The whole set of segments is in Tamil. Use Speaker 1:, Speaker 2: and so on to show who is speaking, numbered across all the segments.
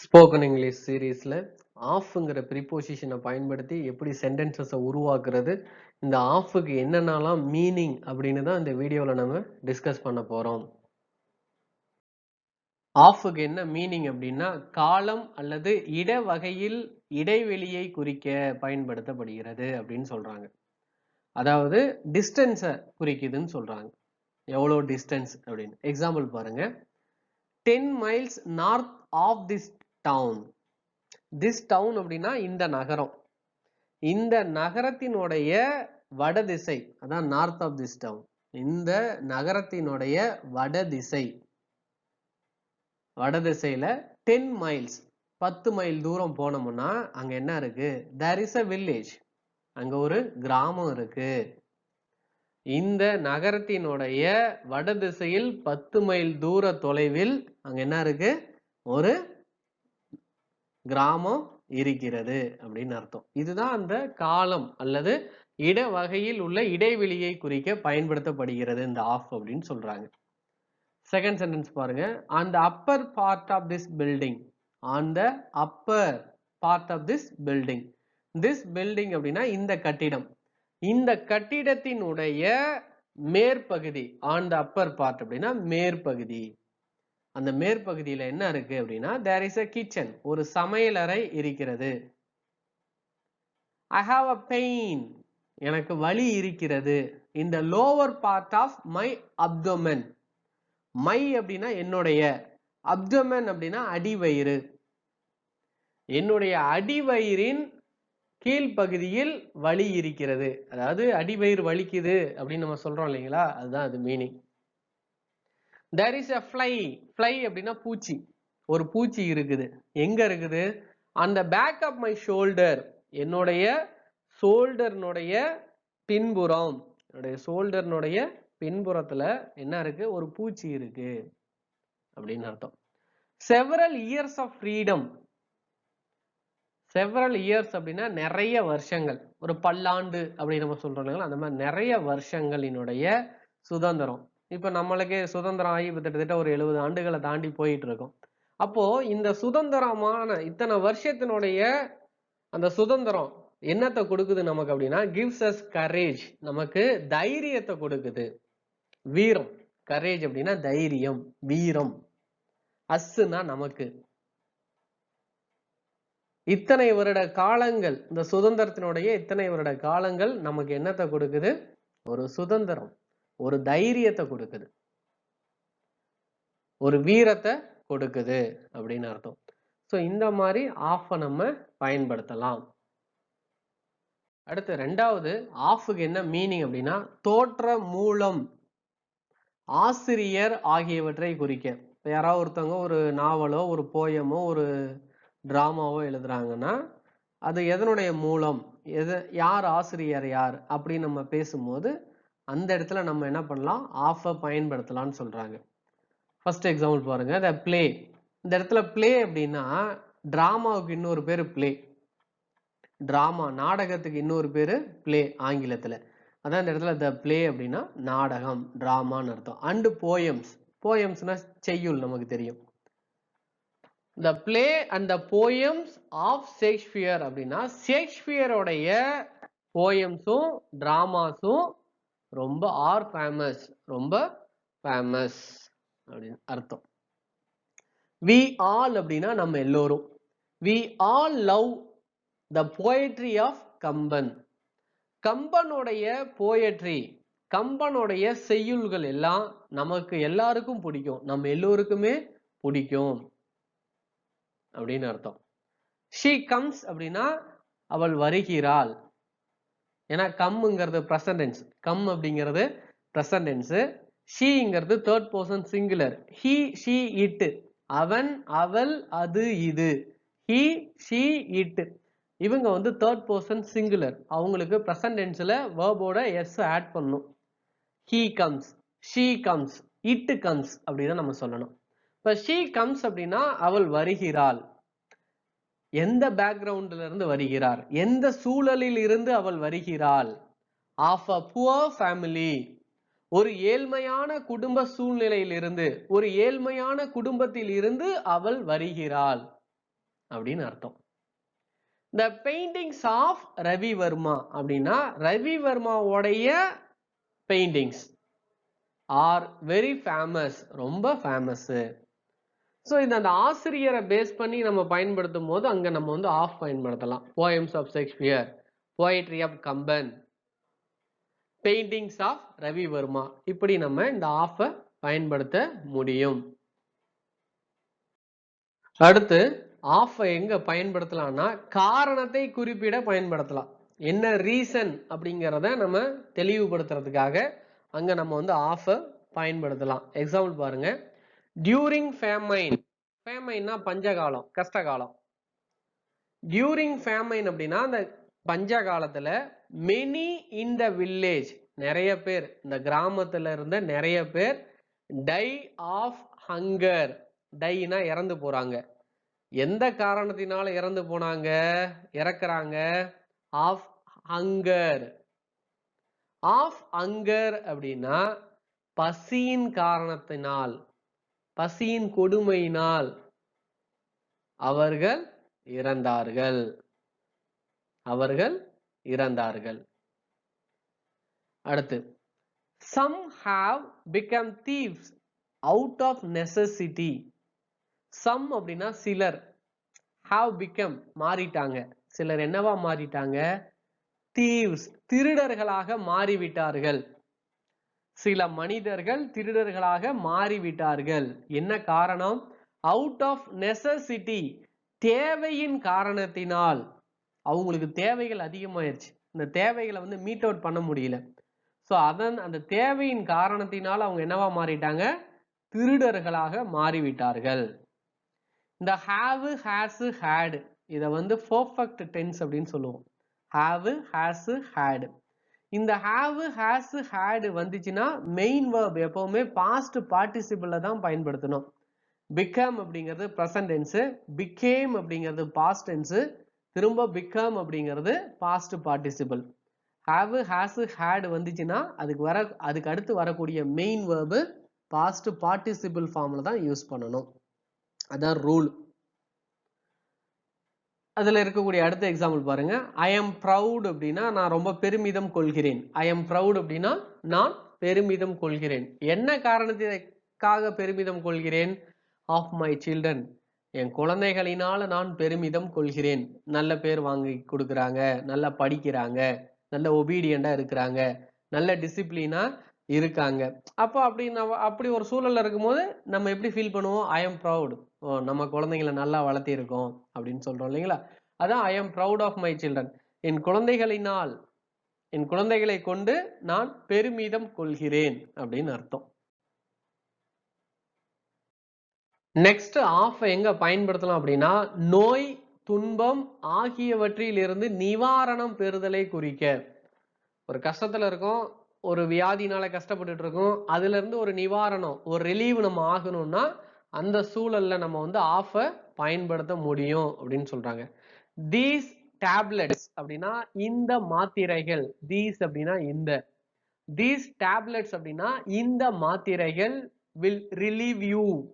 Speaker 1: ஸ்போக்கன் இங்கிலீஷ் சீரீஸில் ஆஃப்ங்கிற ப்ரிப்போசிஷனை பயன்படுத்தி எப்படி சென்டென்சஸை உருவாக்குறது இந்த ஆஃபுக்கு என்னென்னலாம் மீனிங் அப்படின்னு தான் இந்த வீடியோவில் நம்ம டிஸ்கஸ் பண்ண போகிறோம் ஆஃபுக்கு என்ன மீனிங் அப்படின்னா காலம் அல்லது இட வகையில் இடைவெளியை குறிக்க பயன்படுத்தப்படுகிறது அப்படின்னு சொல்கிறாங்க அதாவது டிஸ்டன்ஸை குறிக்குதுன்னு சொல்கிறாங்க எவ்வளோ டிஸ்டன்ஸ் அப்படின்னு. எக்ஸாம்பிள் பாருங்க. Ten miles north of this town this town அப்படின்னா இந்த நகரம். இந்த நகரத்தினுடைய வடதிசை அதான் நார்த் ஆஃப் திஸ் டவுன் இந்த நகரத்தினுடைய வடதிசை. வடதிசையில டென் மைல்ஸ் பத்து மைல் தூரம் போனோம்னா அங்க என்ன இருக்கு? தேர் இஸ் அ வில்லேஜ் அங்க ஒரு கிராமம் இருக்கு. இந்த நகரத்தினுடைய வடதிசையில் பத்து மைல் தூர தொலைவில் அங்க என்ன இருக்கு? ஒரு கிராமம் இருக்கிறது அப்படின்னு அர்த்தம். இதுதான் அந்த காலம் அல்லது இட வகையில் உள்ள இடைவெளியை குறிக்க பயன்படுத்தப்படுகிறது இந்த ஆஃப் அப்படின்னு சொல்றாங்க. செகண்ட் சென்டென்ஸ் பாருங்க. On the upper part of this building on the upper part of this building this building அப்படின்னா இந்த கட்டிடம். இந்த கட்டிடத்தினுடைய மேற்பகுதி ஆன் த அப்பர் பார்ட் அப்படின்னா மேற்பகுதி. அந்த மேற்பகுதியில் என்ன இருக்கு அப்படின்னா தேர் இஸ் அ கிச்சன் ஒரு சமையலறை இருக்கிறது. ஐ ஹாவ் அ பெயின் எனக்கு வலி இருக்கிறது. இந்த lower part of my abdomen my அப்படின்னா என்னுடைய. அப்டோமன் அப்படின்னா அடிவயிறு. என்னுடைய அடிவயிறின் கீழ்ப்பகுதியில் வலி இருக்கிறது. அதாவது அடிவயிறு வலிக்குது அப்படின்னு நம்ம சொல்றோம் இல்லைங்களா? அதுதான் அது meaning there is a fly fly அப்படின்னா பூச்சி. ஒரு பூச்சி இருக்குது. எங்க இருக்குது? அந்த பேக் ஆஃப் மை ஷோல்டர் என்னுடைய ஷோல்டர்னுடைய பின்புறம். என்னுடைய ஷோல்டர்னுடைய பின்புறத்துல என்ன இருக்கு? ஒரு பூச்சி இருக்கு. அப்படின்னு அர்த்தம். Several years of freedom several years அப்படின்னா நிறைய வருஷங்கள். ஒரு பல்லாண்டு அப்படின்னு நம்ம சொல்றோம் இல்லைங்களா? அந்த மாதிரி நிறைய வருஷங்களினுடைய சுதந்திரம். இப்போ நம்மளுக்கே சுதந்திரம் ஆகி கிட்டத்தட்ட ஒரு எழுபது ஆண்டுகளை தாண்டி போயிட்டு இருக்கோம் அப்போ இந்த சுதந்திரமான இத்தனை வருஷத்தினுடைய அந்த சுதந்திரம் என்னத்தை கொடுக்குது நமக்கு அப்படின்னா கிவ்ஸ் அஸ் கரேஜ் நமக்கு தைரியத்தை கொடுக்குது. வீரம். கரேஜ் அப்படின்னா தைரியம் வீரம். அஸ்ஸுனா நமக்கு. இத்தனை வருட காலங்கள் இந்த சுதந்திரத்தினுடைய இத்தனை வருட காலங்கள் நமக்கு என்னத்தை கொடுக்குது? ஒரு சுதந்திரம். ஒரு தைரியத்தை கொடுக்குது. ஒரு வீரத்தை கொடுக்குது அப்படின்னு அர்த்தம். ஸோ இந்த மாதிரி ஆஃபை நம்ம பயன்படுத்தலாம். அடுத்து ரெண்டாவது ஆஃபுக்கு என்ன மீனிங் அப்படின்னா தோற்ற மூலம். ஆசிரியர் ஆகியவற்றை குறிக்க. இப்போ யாராவது ஒருத்தவங்க ஒரு நாவலோ ஒரு போயமோ ஒரு ட்ராமாவோ எழுதுறாங்கன்னா அது எதனுடைய மூலம்? எது யார் ஆசிரியர் யார்? அப்படின்னு நம்ம பேசும்போது அந்த இடத்துல நம்ம என்ன பண்ணலாம்? ஆஃபை பயன்படுத்தலாம்னு சொல்கிறாங்க ஃபர்ஸ்ட் எக்ஸாம்பிள் பாருங்க. த பிளே இந்த இடத்துல பிளே அப்படின்னா ட்ராமாவுக்கு இன்னொரு பேர் பிளே ட்ராமா நாடகத்துக்கு இன்னொரு பேர் பிளே ஆங்கிலத்தில். அதான் இந்த இடத்துல த பிளே அப்படின்னா நாடகம் ட்ராமான்னு அர்த்தம். அண்டு போயம்ஸ் போயம்ஸ்னா செய்யுள் நமக்கு தெரியும். The play and the poems of Shakespeare அப்படின்னா ஷேக்ஸ்பியரோடைய போயம்ஸும் ட்ராமாஸும் ரொம்ப ஆர் ஃபேமஸ் ரொம்ப ஃபேமஸ் அப்படின்னு அர்த்தம். வி ஆல் அப்படின்னா நம்ம எல்லோரும். We all love the poetry of Kamban. கம்பனுடைய poetry கம்பனுடைய செய்யுள்கள் எல்லாம் நமக்கு எல்லாருக்கும் பிடிக்கும். நம்ம எல்லோருக்குமே பிடிக்கும் அப்படின்னு அர்த்தம். ஷீ கம்ஸ் அப்படின்னா அவள் வருகிறாள். ஏன்னா கம்ங்கிறது ப்ரெசன்டென்ஸ் கம் அப்படிங்கிறது present tense ஷீங்கிறது third person singular he she it அவன் அவள் அது இது. ஹி ஷீ இட் இவங்க வந்து தேர்ட் பர்சன் சிங்குலர் அவங்களுக்கு ப்ரெசன்டென்ஸில் வேர்போட எஸ் ஆட் பண்ணும் he comes she comes it comes அப்படின்னு நம்ம சொல்லணும். இப்போ ஷீ கம்ஸ் அப்படின்னா அவள் வருகிறாள். எந்த பேக்ரவுண்ட்ல இருந்து வருகிறார்? எந்த சூழலில் இருந்து அவள் வருகிறாள்? ஆஃப் அ புவர் ஃபேமிலி ஒரு ஏழ்மையான குடும்ப சூழ்நிலையிலிருந்து ஒரு ஏழ்மையான குடும்பத்தில் இருந்து அவள் வருகிறாள் அப்படின்னு அர்த்தம். The paintings of Ravi Varma அப்படின்னா ரவி வர்மாவுடைய பெயிண்டிங்ஸ் ஆர் வெரி ஃபேமஸ் ரொம்ப ஃபேமஸ்ஸு ஸோ இந்த அந்த ஆசிரியரை பேஸ் பண்ணி நம்ம பயன்படுத்தும் போது அங்கே நம்ம வந்து ஆஃப் பயன்படுத்தலாம். Poems of Shakespeare poetry of Kamban paintings of Ravi Varma இப்படி நம்ம இந்த ஆஃபை பயன்படுத்த முடியும். அடுத்து ஆஃபை எங்க பயன்படுத்தலாம்னா காரணத்தை குறிப்பிட பயன்படுத்தலாம். என்ன ரீசன் அப்படிங்கிறத நம்ம தெளிவுபடுத்துறதுக்காக அங்க நம்ம வந்து ஆஃபை பயன்படுத்தலாம். எக்ஸாம்பிள் பாருங்க. டியூரிங் ஃபேமைன் ஃபேமைன்னா பஞ்சகாலம் கஷ்டகாலம். டியூரிங் ஃபேமைன் அப்படின்னா அந்த பஞ்ச காலத்தில் மெனி இன் த வில்லேஜ் நிறைய பேர் இந்த கிராமத்தில் இருந்த நிறைய பேர் டை ஆஃப் ஹங்கர் டைனா இறந்து போகிறாங்க எந்த காரணத்தினால இறந்து போனாங்க? இறக்குறாங்க? ஆஃப் ஹங்கர் ஆஃப் ஹங்கர் அப்படின்னா பசியின் காரணத்தினால் பசியின் கொடுமையினால் அவர்கள் இறந்தார்கள். அவர்கள் இறந்தார்கள். அடுத்து some have become thieves out of necessity some அப்படின்னா சிலர் ஹாவ் பிகம் மாறிட்டாங்க. சிலர் என்னவா மாறிட்டாங்க? தீவ்ஸ் திருடர்களாக மாறிவிட்டார்கள். சில மனிதர்கள் திருடர்களாக மாறிவிட்டார்கள். என்ன காரணம்? அவுட் ஆஃப் நெசசிட்டி தேவையின் காரணத்தினால். அவங்களுக்கு தேவைகள் அதிகமாயிருச்சு. இந்த தேவைகளை வந்து மீட் அவுட் பண்ண முடியல. ஸோ அதன் அந்த தேவையின் காரணத்தினால் அவங்க என்னவா மாறிட்டாங்க? திருடர்களாக மாறிவிட்டார்கள். இந்த ஹாவ் ஹேஸ் ஹேடு இதை வந்து பர்ஃபெக்ட் டென்ஸ் அப்படின்னு சொல்லுவோம். ஹாவ் ஹேஸ் ஹேடு இந்த ஹாவ் ஹேஸ் ஹேடு வந்துச்சுன்னா மெயின் வேர்ப் எப்பவுமே பாஸ்ட் பார்ட்டிசிபிளில் தான் பயன்படுத்தணும். பிகம் அப்படிங்கிறது ப்ரெசன்ட் டென்ஸு பிகேம் அப்படிங்கிறது பாஸ்ட் டென்ஸு திரும்ப பிகம் அப்படிங்கிறது past participle have has had வந்துச்சுன்னா அதுக்கு வர அதுக்கு அடுத்து வரக்கூடிய மெயின் வேர்பு பாஸ்ட் பார்ட்டிசிபிள் ஃபார்மில் தான் யூஸ் பண்ணணும். அதான் ரூல் அதில் இருக்கக்கூடிய அடுத்த எக்ஸாம்பிள் பாருங்க. ஐ எம் ப்ரவுட் அப்படின்னா நான் ரொம்ப பெருமிதம் கொள்கிறேன். ஐ எம் ப்ரவுட் அப்படின்னா நான் பெருமிதம் கொள்கிறேன். என்ன காரணத்திற்காக பெருமிதம் கொள்கிறேன்? ஆஃப் மை சில்ட்ரன் என் குழந்தைகளினால நான் பெருமிதம் கொள்கிறேன். நல்ல பேர் வாங்கி கொடுக்குறாங்க. நல்லா படிக்கிறாங்க. நல்ல ஒபீடியண்டா இருக்கிறாங்க. நல்ல டிசிப்ளினா இருக்காங்க. அப்போ அப்படி நம்ம அப்படி ஒரு சூழல்ல இருக்கும்போது நம்ம எப்படி ஃபீல் பண்ணுவோம்? ஐ எம் ப்ரவுட் நம்ம குழந்தைங்களை நல்லா வளர்த்திருக்கோம் அப்படின்னு சொல்றோம் இல்லைங்களா? அதான் I am proud of my children என் குழந்தைகளினால் என் குழந்தைகளை கொண்டு நான் பெருமிதம் கொள்கிறேன் அப்படின்னு அர்த்தம். நெக்ஸ்ட் ஆஃப் எங்க பயன்படுத்தலாம் அப்படின்னா நோய் துன்பம் ஆகியவற்றிலிருந்து நிவாரணம் பெறுதலை குறிக்க. ஒரு கஷ்டத்துல இருக்கோம் ஒரு வியாதினால கஷ்டப்பட்டுட்டு இருக்கோம் அதுல இருந்து ஒரு நிவாரணம் ஒரு ரிலீவ் நம்ம ஆகணும்னா அந்த சூழல்ல நம்ம வந்து ஆஃபை பயன்படுத்த முடியும் அப்படின்னு சொல்றாங்க. தீஸ் டேப்லெட்ஸ் அப்படின்னா இந்த மாத்திரைகள். தீஸ் அப்படின்னா இந்த. தீஸ் டேப்லெட்ஸ் அப்படின்னா இந்த மாத்திரைகள் will relieve you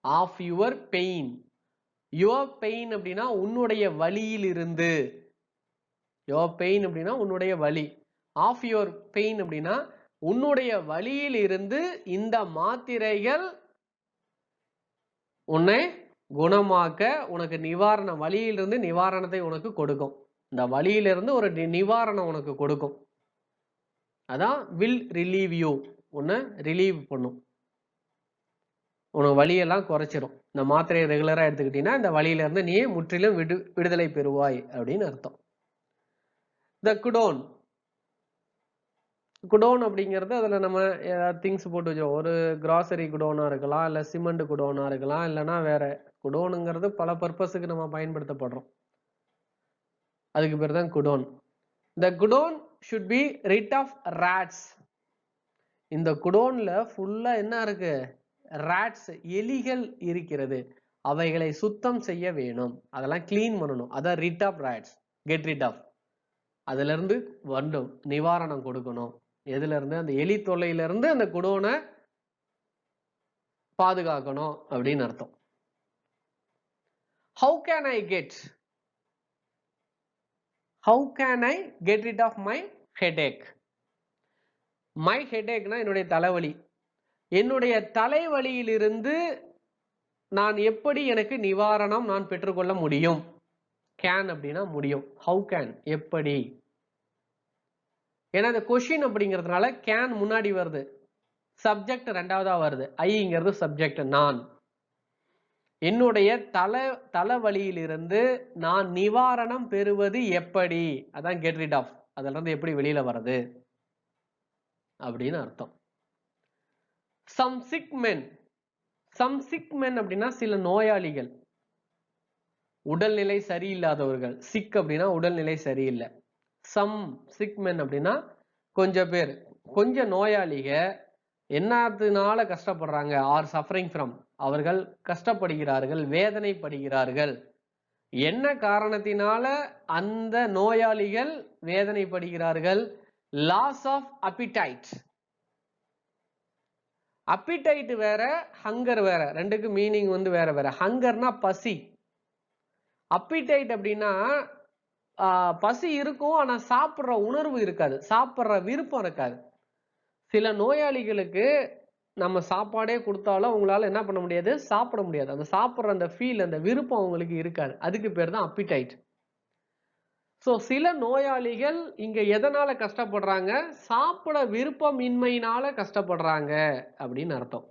Speaker 1: of your pain your pain அப்படின்னா உன்னுடைய வலியில் இருந்து யுவர் பெயின் அப்படின்னா உன்னுடைய வலி. ஆஃப் யுவர் பெயின் அப்படின்னா உன்னுடைய வழியில் இருந்து இந்த மாத்திரைகள் உன்னை குணமாக்க உனக்கு நிவாரண வழியிலிருந்து நிவாரணத்தை உனக்கு கொடுக்கும். இந்த வழியிலிருந்து ஒரு நி- நிவாரணம் உனக்கு கொடுக்கும். அதான் வில் ரிலீவ் யூ உன்னை ரிலீவ் பண்ணும். உனக்கு வலியெல்லாம் குறைச்சிரும். இந்த மாத்திரையை ரெகுலராக எடுத்துக்கிட்டீங்கன்னா இந்த வழியிலேருந்து நீ முற்றிலும் விடு விடுதலை பெறுவாய் அப்படின்னு அர்த்தம். த குடோன் குடோன் அப்படிங்கிறது அதில் நம்ம திங்ஸ் போட்டு வச்சோம் ஒரு கிராசரி குடோனாக இருக்கலாம் இல்லை சிமெண்ட் குடோனாக இருக்கலாம் இல்லைன்னா வேற. குடோனுங்கிறது பல பர்பஸுக்கு நம்ம பயன்படுத்தப்படுறோம். அதுக்கு பேர் தான் godown. The godown should be rid of rats இந்த குடோன்ல ஃபுல்லா என்ன இருக்கு? ரேட்ஸ் எலிகள் இருக்கிறது. அவைகளை சுத்தம் செய்ய வேணும். அதெல்லாம் க்ளீன் பண்ணணும். அதான் rid of rats get rid of அதுல இருந்து நிவாரணம் கொடுக்கணும். எதுலேருந்து அந்த எலி தொல்லையிலேருந்து அந்த குடோனை பாதுகாக்கணும் அப்படின்னு அர்த்தம். How can I get how can I get it of my headache my ஹெடேக்னா என்னுடைய தலைவலி. என்னுடைய தலைவலியிலிருந்து நான் எப்படி எனக்கு நிவாரணம் நான் பெற்றுக்கொள்ள முடியும்? கேன் அப்படின்னா முடியும். ஹவு கேன் எப்படி? ஏன்னா இந்த கொஷின் அப்படிங்கிறதுனால கேன் முன்னாடி வருது. சப்ஜெக்ட் ரெண்டாவதா வருது. ஐங்கிறது சப்ஜெக்ட் நான். என்னுடைய தலை தலைவலியிலிருந்து நான் நிவாரணம் பெறுவது எப்படி? அதான் கெட் ரிட் ஆஃப் அதுல இருந்து எப்படி வெளியில வர்றது? அப்படின்னு அர்த்தம். Some sick men some sick men அப்படின்னா சில நோயாளிகள். உடல்நிலை சரியில்லாதவர்கள். சிக் அப்படின்னா உடல்நிலை சரியில்லை. சம் சிக்மென் அப்படின்னா கொஞ்சம் பேர். கொஞ்சம் நோயாளிக என்னத்தினால கஷ்டப்படுறாங்க? ஆர் சஃபரிங் ஃப்ரம் அவர்கள் கஷ்டப்படுகிறார்கள் வேதனைப்படுகிறார்கள். என்ன காரணத்தினால அந்த நோயாளிகள் வேதனைப்படுகிறார்கள்? லாஸ் ஆஃப் அப்பிடைட் அப்பிடைட் வேற ஹங்கர் வேற. ரெண்டுக்கு மீனிங் வந்து வேற வேற. ஹங்கர்னா பசி. அப்பிடைட் அப்படின்னா பசி இருக்கும் ஆனால் சாப்பிட்ற உணர்வு இருக்காது. சாப்பிட்ற விருப்பம் இருக்காது. சில நோயாளிகளுக்கு நம்ம சாப்பாடே கொடுத்தாலும் அவங்களால என்ன பண்ண முடியாது? சாப்பிட முடியாது. அந்த சாப்பிட்ற அந்த ஃபீல் அந்த விருப்பம் அவங்களுக்கு இருக்காது. அதுக்கு பேர் தான் அப்பிடைட் ஸோ சில நோயாளிகள் இங்க எதனால கஷ்டப்படுறாங்க? சாப்பிட விருப்பமின்மையினால கஷ்டப்படுறாங்க அப்படின்னு அர்த்தம்.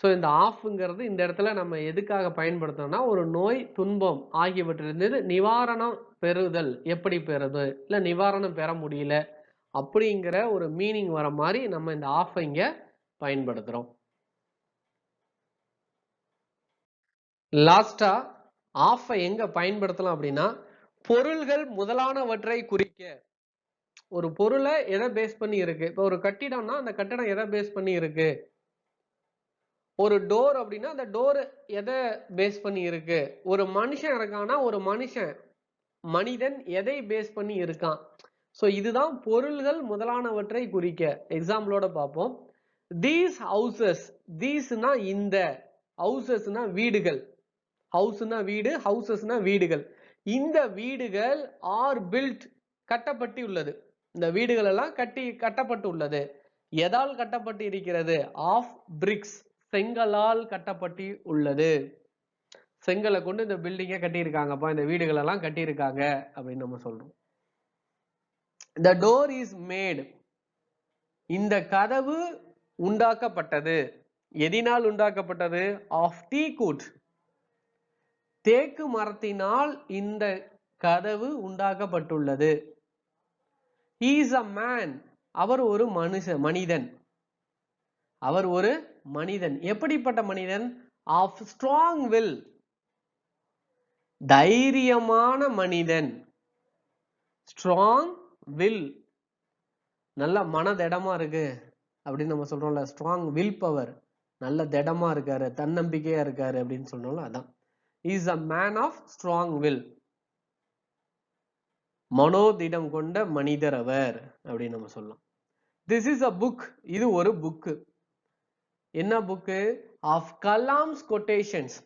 Speaker 1: ஸோ இந்த ஆஃப்ங்கிறது இந்த இடத்துல நம்ம எதுக்காக பயன்படுத்தணும்னா ஒரு நோய் துன்பம் ஆகியவற்றிலிருந்து நிவாரணம் பெறுதல். எப்படி பெறுது இல்லை நிவாரணம் பெற முடியல. அப்படிங்கிற ஒரு மீனிங் வர மாதிரி நம்ம இந்த ஆஃபை இங்கே பயன்படுத்துகிறோம் லாஸ்டா ஆஃபை எங்க பயன்படுத்தலாம் அப்படின்னா பொருள்கள் முதலானவற்றை குறிக்க. ஒரு பொருளை எதை பேஸ் பண்ணி இருக்கு? இப்போ ஒரு கட்டிடம்னா அந்த கட்டிடம் எதை பேஸ் பண்ணி இருக்கு? ஒரு டோர் அப்படின்னா அந்த டோர் எதை பேஸ் பண்ணி இருக்கு? ஒரு மனுஷன் இருக்கான்னா ஒரு மனுஷன் மனிதன் எதை பேஸ் பண்ணி இருக்கான்? ஸோ இதுதான் பொருள்கள் முதலானவற்றை குறிக்க. எக்ஸாம்பிளோட பார்ப்போம். தீஸ் ஹவுசஸ் தீஸ்னா இந்த ஹவுசஸ்னா வீடுகள். ஹவுஸ்னா வீடு ஹவுசஸ்னா வீடுகள். இந்த வீடுகள் ஆர் பில்ட் கட்டப்பட்டு உள்ளது. இந்த வீடுகள் எல்லாம் கட்டி கட்டப்பட்டு உள்ளது. எதால் கட்டப்பட்டு இருக்கிறது? ஆஃப் பிரிக்ஸ் செங்கலால் கட்டப்பட்டு உள்ளது. செங்கலை கொண்டு இந்த பில்டிங்கை கட்டியிருக்காங்கப்பா இந்த வீடுகள் எல்லாம் கட்டியிருக்காங்க அப்படின்னு நம்ம சொல்றோம். த டோர் இஸ் மேடு இந்த கதவு உண்டாக்கப்பட்டது. எதினால் உண்டாக்கப்பட்டது? ஆஃப் டீ கூட் தேக்கு மரத்தினால் இந்த கதவு உண்டாக்கப்பட்டுள்ளது. இஸ் அ மேன் அவர் ஒரு மனுஷ மனிதன். அவர் ஒரு மனிதன். எப்படிப்பட்ட மனிதன்? ஆஃப் ஸ்ட்ராங் வில் தைரியமான மனிதன். ஸ்ட்ராங் வில் நல்ல மனதிடமா இருக்கு அப்படின்னு நம்ம சொல்றோம்ல. ஸ்ட்ராங் வில் பவர் நல்ல திடமா இருக்காரு தன்னம்பிக்கையா இருக்காரு அப்படின்னு சொல்றோம்ல அதான். Is a man of strong will மனோதிடம் கொண்ட மனிதர் அவர் அப்படின்னு நம்ம சொல்லலாம். திஸ் இஸ் அ புக் இது ஒரு புக்கு என்ன book of Kalam's quotations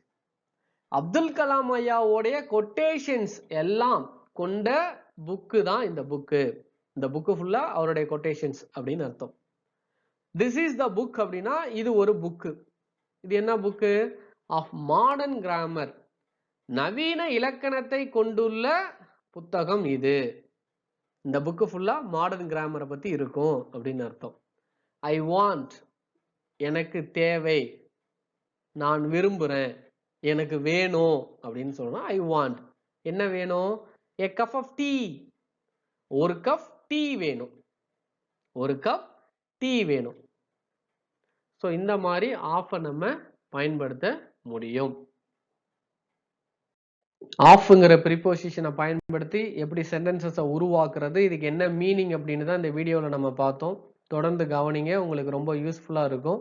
Speaker 1: Abdul Kalam ஐயாவோடைய quotations எல்லாம் கொண்ட புக்கு தான் இந்த புக்கு இந்த புக்கு ஃபுல்லா அவருடைய கொட்டேஷன்ஸ் அப்படின்னு அர்த்தம். திஸ் இஸ் த புக் அப்படின்னா இது ஒரு புக்கு இது என்ன புக்கு ஆஃப் மாடர்ன் கிராமர் நவீன இலக்கணத்தை கொண்டுள்ள புத்தகம் இது. இந்த புக்கு ஃபுல்லா மாடர்ன் கிராமரை பத்தி இருக்கும் அப்படின்னு அர்த்தம். ஐ வாண்ட் எனக்கு தேவை. நான் விரும்புகிறேன் எனக்கு வேணும் அப்படின்னு சொல்லணும். ஐ வாண்ட் என்ன வேணும்? ஏ கப் ஆஃப் டீ ஒரு கப் டீ வேணும். ஒரு கப் டீ வேணும். ஸோ இந்த மாதிரி ஆஃபை நம்ம பயன்படுத்த முடியும். ஆஃப்ங்கிற ப்ரிப்போசிஷனை பயன்படுத்தி எப்படி சென்டென்சஸை உருவாக்குறது இதுக்கு என்ன மீனிங் அப்படின்னு தான் இந்த வீடியோவில் நம்ம பார்த்தோம். தொடர்ந்து கவனிங்க. உங்களுக்கு ரொம்ப யூஸ்ஃபுல்லாக இருக்கும்.